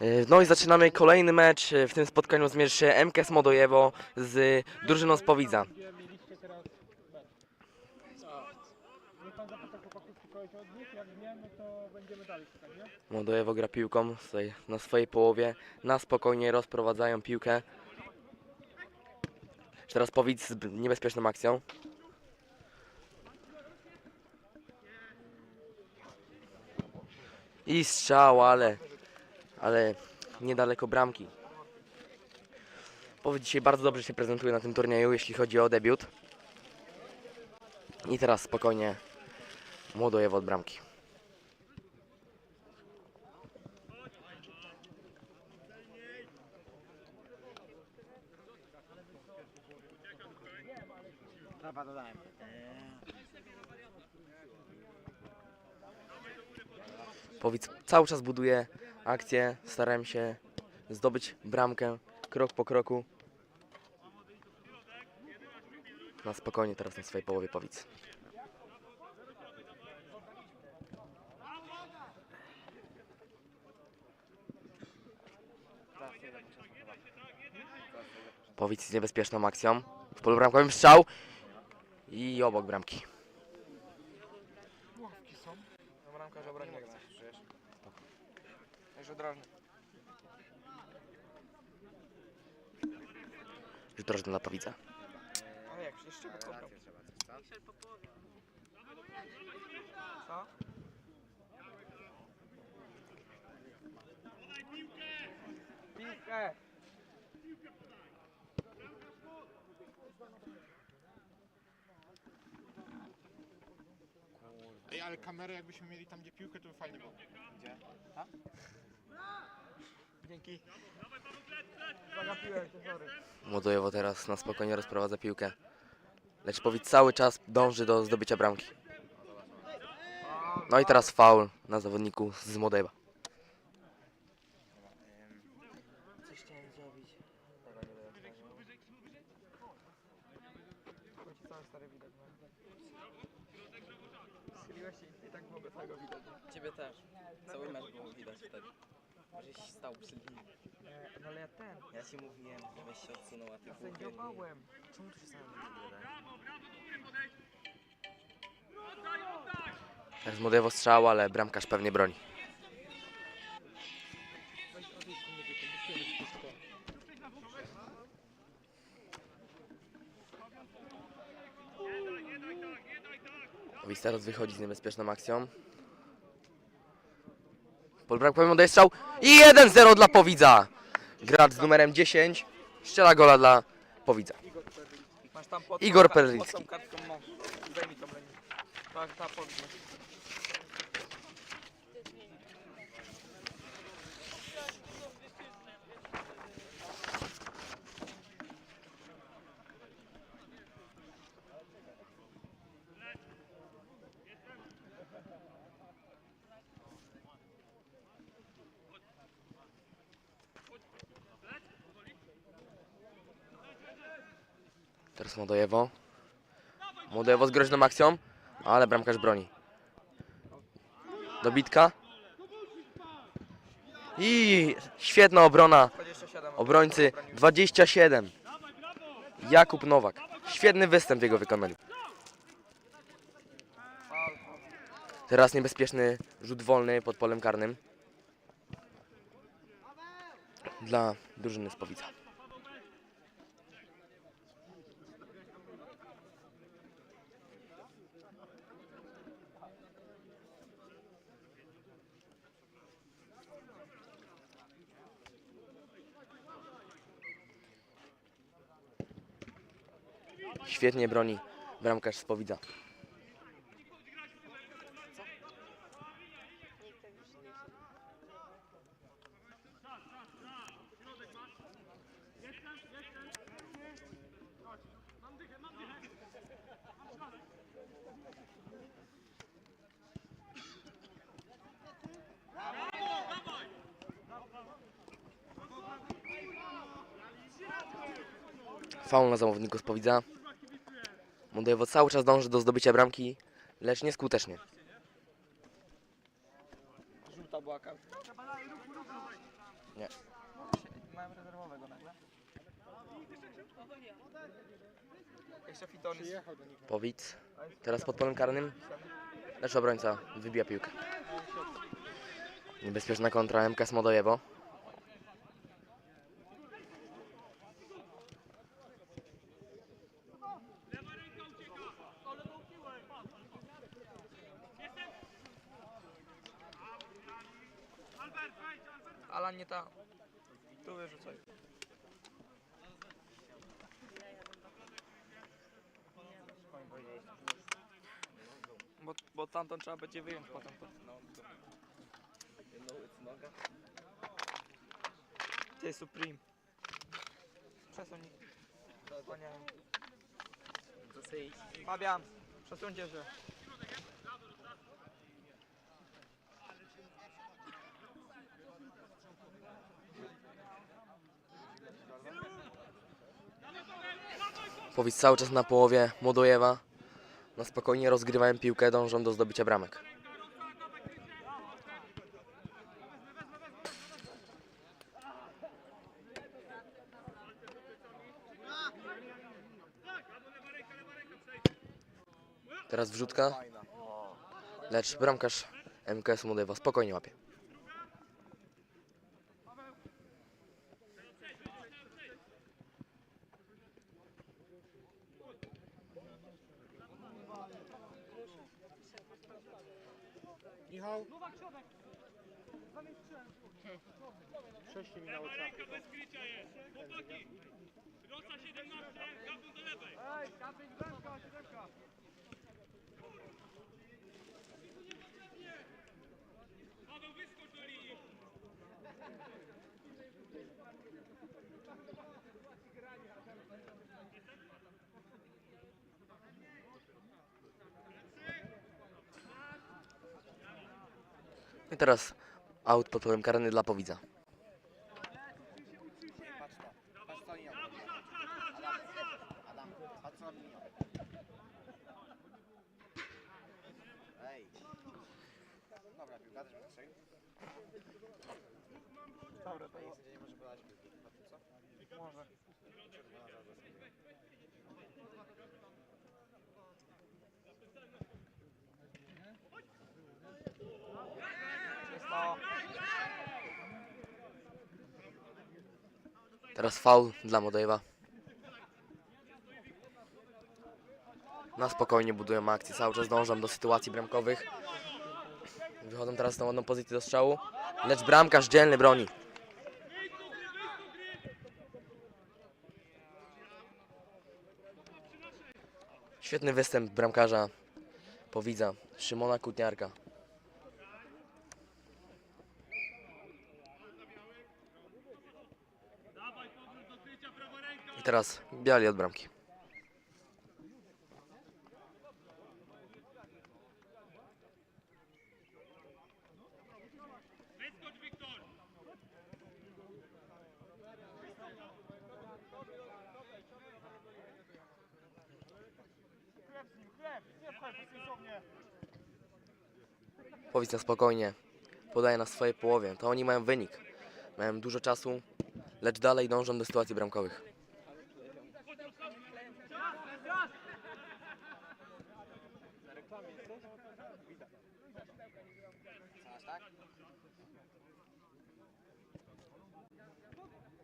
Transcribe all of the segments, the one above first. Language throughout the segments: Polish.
E, No i zaczynamy kolejny mecz. E, W tym spotkaniu zmierzy się MKS Modojewo z drużyną z Powidza. Modojewo gra piłką na swojej połowie. Na spokojnie rozprowadzają piłkę. Teraz Powidz z niebezpieczną akcją. I strzał, ale, ale niedaleko bramki. Powidz dzisiaj bardzo dobrze się prezentuje na tym turnieju, jeśli chodzi o debiut. I teraz spokojnie Młodojewo od bramki. Powidz cały czas buduje akcję, starałem się zdobyć bramkę krok po kroku. Na spokojnie teraz na swojej połowie Powidz. Powidz z niebezpieczną akcją. W polu bramkowym strzał i obok bramki. Także drożny. Jutro dla Powidza. Ale jak, jeszcze go kopią. Co? Piłkę! Ej, ale kamerę jakbyśmy mieli tam, gdzie piłkę, to by fajnie było. Dzięki. Zagapiłem sorry. Młodojewo teraz na spokojnie rozprowadza piłkę. Lecz Powidz cały czas dąży do zdobycia bramki. No i teraz faul na zawodniku z nie? Ciebie też. Cały mecz było widać wtedy. Żeś stał przy. Nie, no ale ja ten, Ja ci mówiłem, żebyś się odsunął, a ty ja głupie sędziowałem. Czemu tu się sam nie wydaje? Teraz Młodojewo strzał, ale bramkarz pewnie broni. Weź teraz wychodzi z niebezpieczną akcją. Pol bramkowym oddaje strzał i 1-0 dla Powidza. Gracz z numerem 10 strzela gola dla Powidza. Igor Perlicki. Pod tą kartką masz. Daj mi tą lenię. Tak, ta powinna. Teraz Młodojewo. Młodojewo z groźną akcją, ale bramkarz broni. Dobitka. I świetna obrona 27. obrońcy 27. Jakub Nowak. Świetny występ w jego wykonaniu. Teraz niebezpieczny rzut wolny pod polem karnym. Dla drużyny z Powidza. Świetnie broni bramkarz z Powidza. Faul na zamowniku z Powidza. Mondejewo cały czas dąży do zdobycia bramki, lecz nieskutecznie. Żółta Błaka. Nie. Mają rezerwowego nagle. Jeszcze Fitonis. Powic. Teraz pod polem karnym. Lecz obrońca wybija piłkę. Niebezpieczna kontra MKS Modojewo. Alan nie ta. Tu wyrzucaj. Bo, bo tamtą trzeba będzie wyjąć potem. To. Ty Supreme. Przesuń. Wspaniale. Fabian, przesuńcie się. Powic cały czas na połowie Modojewa. Na spokojnie rozgrywałem piłkę, dążą do zdobycia bramek. Teraz wrzutka. Lecz bramkarz MKS Modojewa spokojnie łapie. Michał. Sześć minęło czapy. I teraz aut pod polem karny dla Powidza. Patrz to. Patrz co oni robią. Adam, Adam, patrz oni robią. Ej. Dobra, piłka też będę strzelił. Dobra, to jest. nie może podać? Może. Czerwona zaraz zasędzia. Jest to. Teraz faul dla Modojewa. Na spokojnie budują akcję, cały czas dążą do sytuacji bramkowych. Wychodzą teraz na ładną pozycję do strzału, lecz bramkarz dzielny broni. Świetny występ bramkarza Powidza, Szymona Kutniarka. I teraz biali od bramki. Powiedz na spokojnie. Podaje na swojej połowie. To oni mają wynik. Mają dużo czasu, lecz dalej dążą do sytuacji bramkowych. Całaś tak?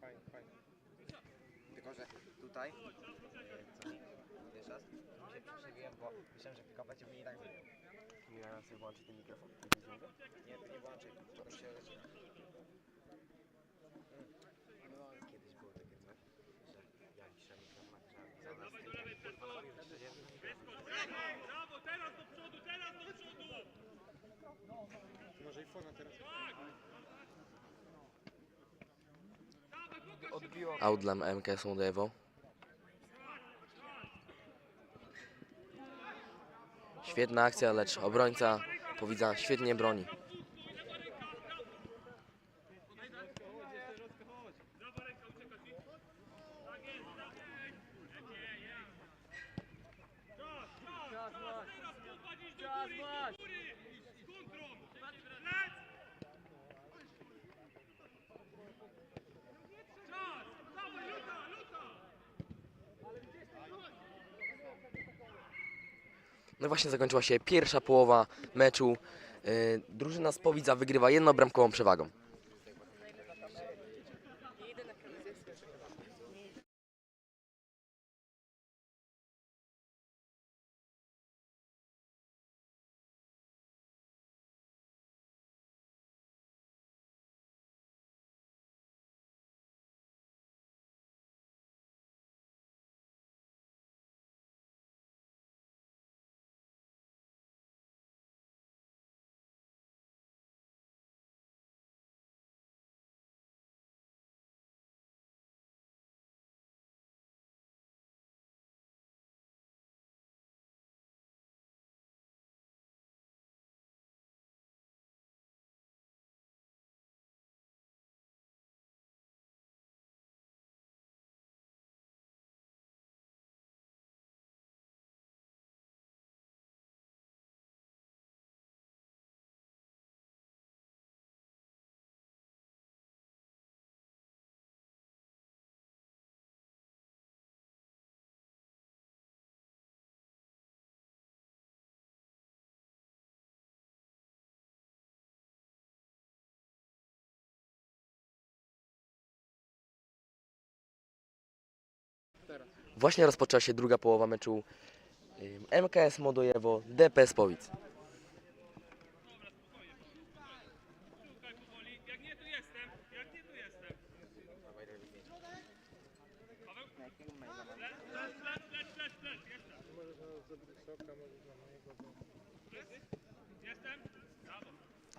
Fajnie, fajnie. Tylko, że tutaj... Się przebiłem, bo myślałem, że piłka będzie mnie i tak wybił. Ja sobie włączyć ten mikrofon. Nie, to nie włączaj, to już się zaczyna. Kiedyś było takie coś, że ja ciszę mikrofon, że za nas tyle, kurwa, robił, że codziennie Może i fona teraz. Out dla MKS Modewo. Świetna akcja, lecz obrońca Powidza świetnie broni. Masz, masz! No właśnie zakończyła się pierwsza połowa meczu. E, drużyna z Powidza wygrywa jednobramkową przewagą. Właśnie rozpoczęła się druga połowa meczu MKS Modojewo, DPS Powic.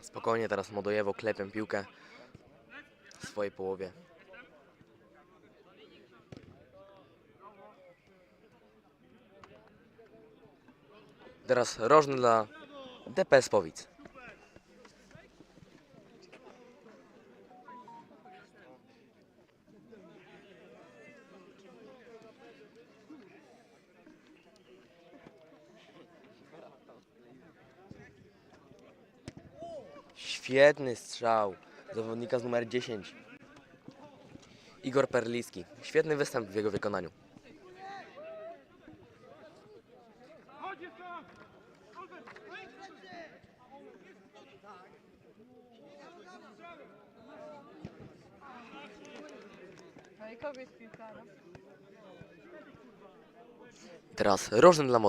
Spokojnie teraz Modojewo klepią piłkę w swojej połowie. Teraz rożny dla DPS Powic. Świetny strzał zawodnika z numer 10. Igor Perliski. Świetny występ w jego wykonaniu. No i kogo jest piłkarem? Teraz rożny dla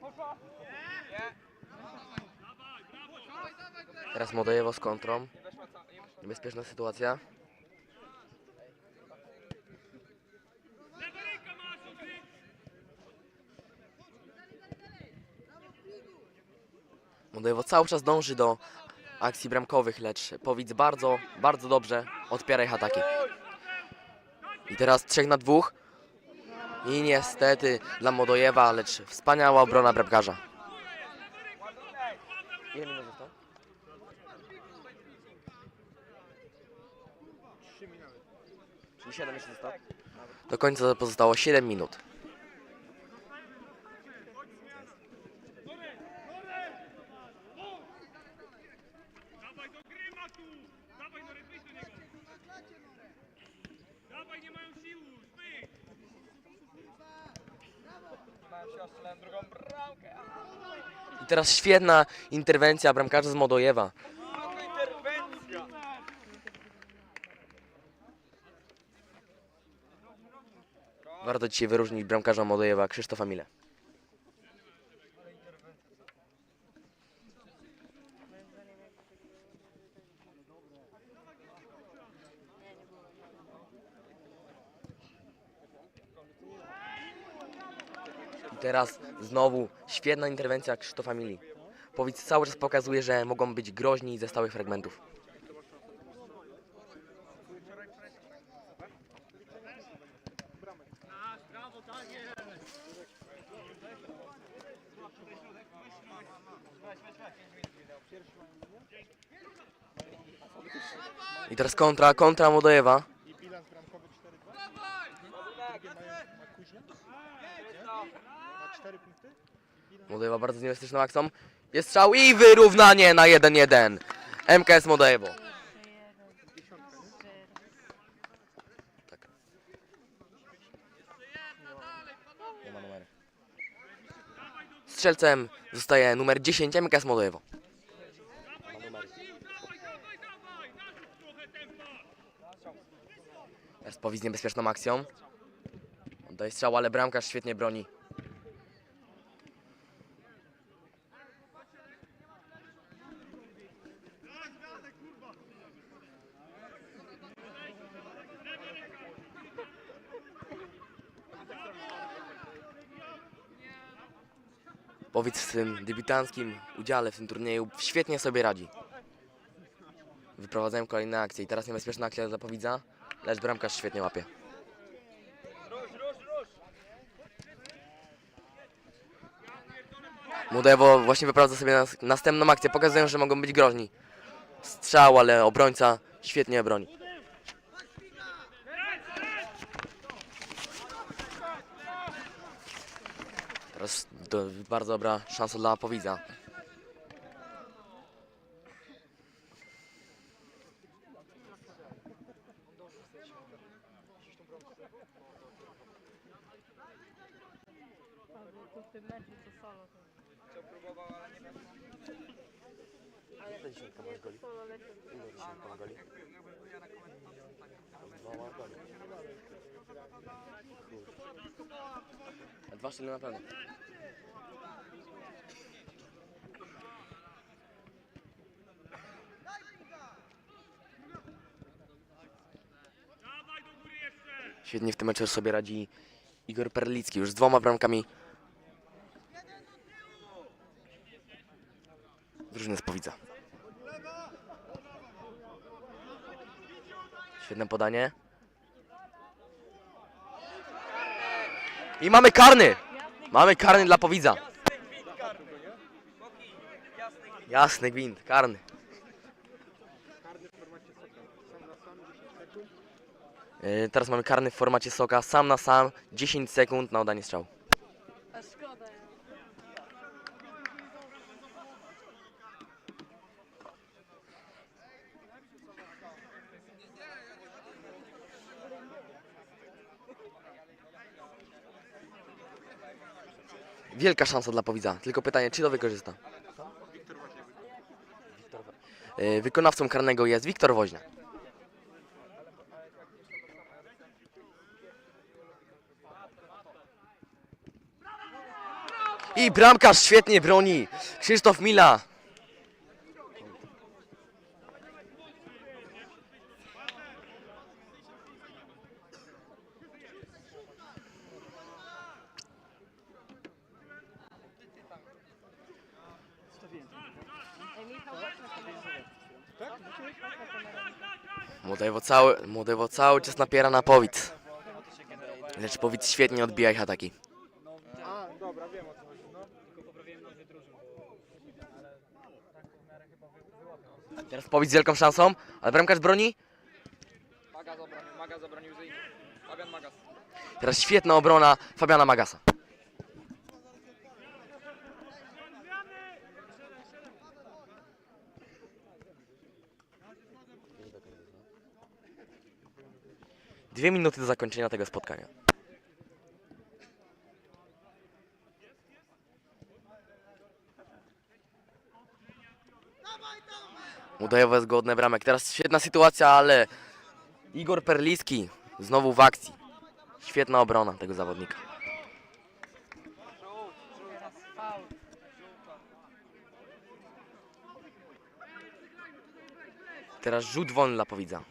Modojewa. Teraz Modojewo z kontrą. Niebezpieczna sytuacja. Modojewo cały czas dąży do akcji bramkowych, lecz Powidz bardzo, bardzo dobrze odpiera ich ataki. I teraz trzech na dwóch. I niestety dla Modojewa, lecz wspaniała obrona bramkarza. Ile minut zostało? Trzy minuty. Czyli 7 jeszcze zostało? Do końca pozostało 7 minut. Dawaj do gry, Matu! Dawaj, no rytmij do niego! Dawaj, nie mają siły! Zbyt! Mają się ostrzelałem drugą bramkę. I teraz świetna interwencja bramkarza z Modojewa. Warto dzisiaj wyróżnić bramkarza Modojewa Krzysztofa Mile. Teraz znowu świetna interwencja Krzysztofa Mili. Powiedz cały czas pokazuje, że mogą być groźni ze stałych fragmentów. I teraz kontra, kontra Modojewa. Niebezpieczną akcją. Jest strzał i wyrównanie na 1-1. MKS numeru. Strzelcem zostaje numer 10 MKS Modojewo. Teraz powi z niebezpieczną akcją. Oddaje strzał, ale bramkarz świetnie broni. Powiedz w tym debiutanckim udziale w tym turnieju świetnie sobie radzi. Wyprowadzają kolejne akcje i teraz niebezpieczna akcja dla Powidza, lecz bramkarz świetnie łapie. Mudewo właśnie wyprowadza sobie nas, następną akcję, pokazują, że mogą być groźni. Strzał, ale obrońca świetnie broni. Teraz do, bardzo dobra szansa dla Powidza. Albo tu w tym meczu to solo. To. Co próbował, ale nie wiem. Nie, to solo leciał. Dwa sztyle na pewno. Świetnie w tym meczu sobie radzi Igor Perlicki, już z dwoma bramkami. Drużyny z Powidza. Świetne podanie. I mamy karny! Mamy karny dla Powidza. Jasny gwint, karny. Karny w formacie soka. Sam na sam 10 sekund. Yy, teraz mamy karny w formacie soka, sam na sam, 10 sekund na oddanie strzału. Wielka szansa dla Powidza, tylko pytanie, czy to wykorzysta? Yy, Wykonawcą karnego jest Wiktor Woźnia. I bramkarz świetnie broni. Krzysztof Mila. Ej, Michał, chodź na kamerę. Tak? Chodź na kamerę. Młodewo cały, młodewo cały czas napiera na Powidz. Lecz Powidz świetnie odbija ich ataki. Teraz Powidz z wielką szansą, ale bramkarz broni. Teraz świetna obrona Fabiana Magasa. Dwie minuty do zakończenia tego spotkania. Udajowe zgodne bramek. Teraz świetna sytuacja, ale Igor Perliski znowu w akcji. Świetna obrona tego zawodnika. Teraz rzut wolny dla Powidza.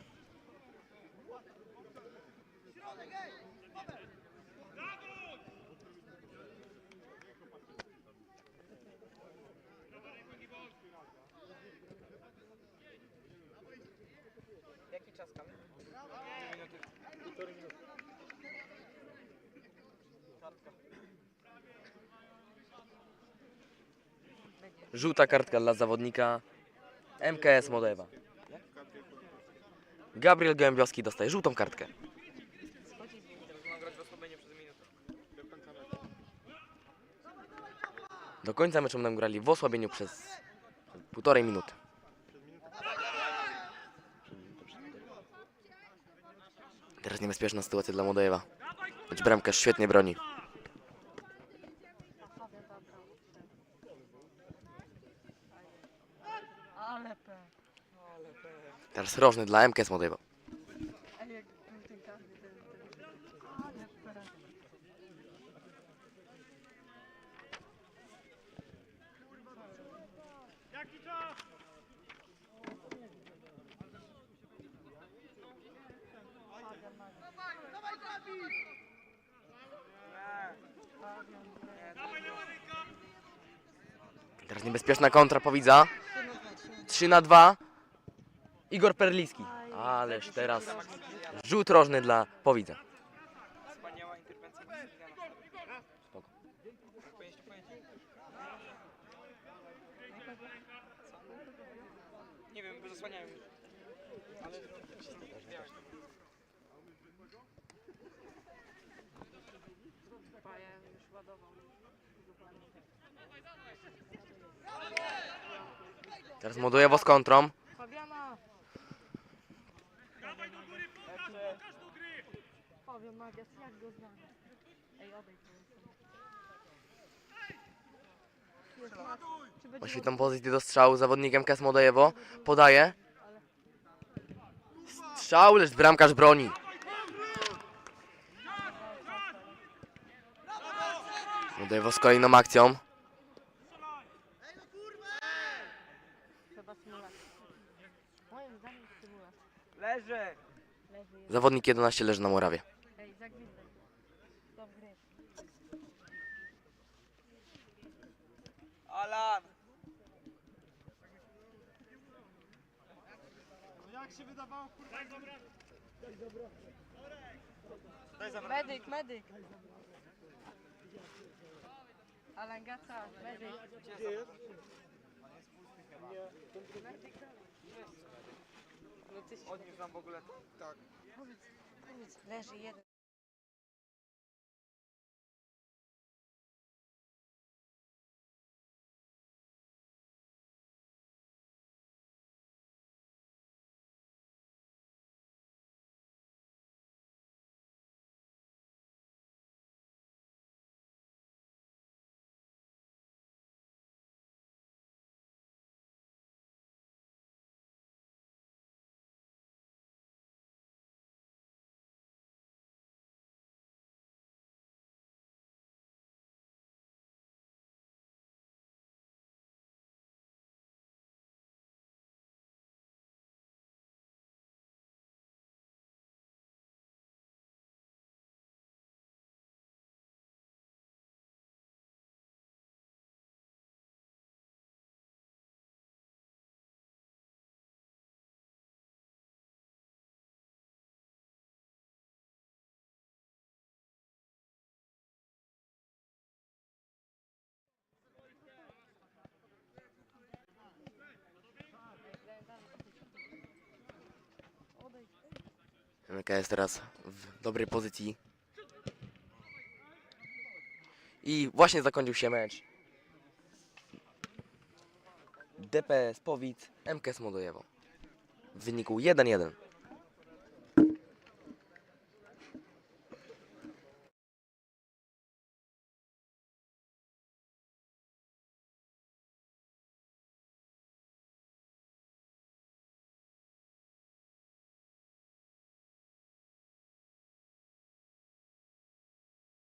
Żółta kartka dla zawodnika MKS Modewa. Gabriel Gołębiowski dostaje żółtą kartkę. Do końca meczu będą grali w osłabieniu przez półtorej minuty. Teraz niebezpieczna sytuacja dla Modejewa. Choć bramkarz świetnie broni. Ale pe. Teraz rożny dla MKS Modejewa. Ej, jak był ten każdy, ten, ten... Ale pe. Czas? Dawaj lewa ręka! Teraz niebezpieczna kontra powidza. 3 na 2. Igor Perliski. Ależ teraz rzut rożny dla powidza. Wspaniała interwencja. Spoko. Nie wiem, bo zasłaniają mnie. Ale... Paja już ładował. Teraz Modejewo z kontrą. Fabiana! Dawaj do góry, pokaż, pokaż do gry! Fabian Magias, jak go znam? Ej, odejdź. Będzie świetną pozycję do strzału zawodnik MKS Modejewo. Podaje. Strzał, lecz bramkarz broni. Modejewo z kolejną akcją. Zawodnik 11 leży na murawie. Ej, zagwizdaj. Stop gry. Alan! No jak się wydawało, kurwa, Medyk, medyk. Alan Gaca, medyk. gdzie jest? No ty się Odniósł nam w ogóle. Tak. powiedz, powiedz, leży jeden. MKS teraz w dobrej pozycji. I właśnie zakończył się mecz. DPS Powic, MKS Modojewo. W wyniku 1-1.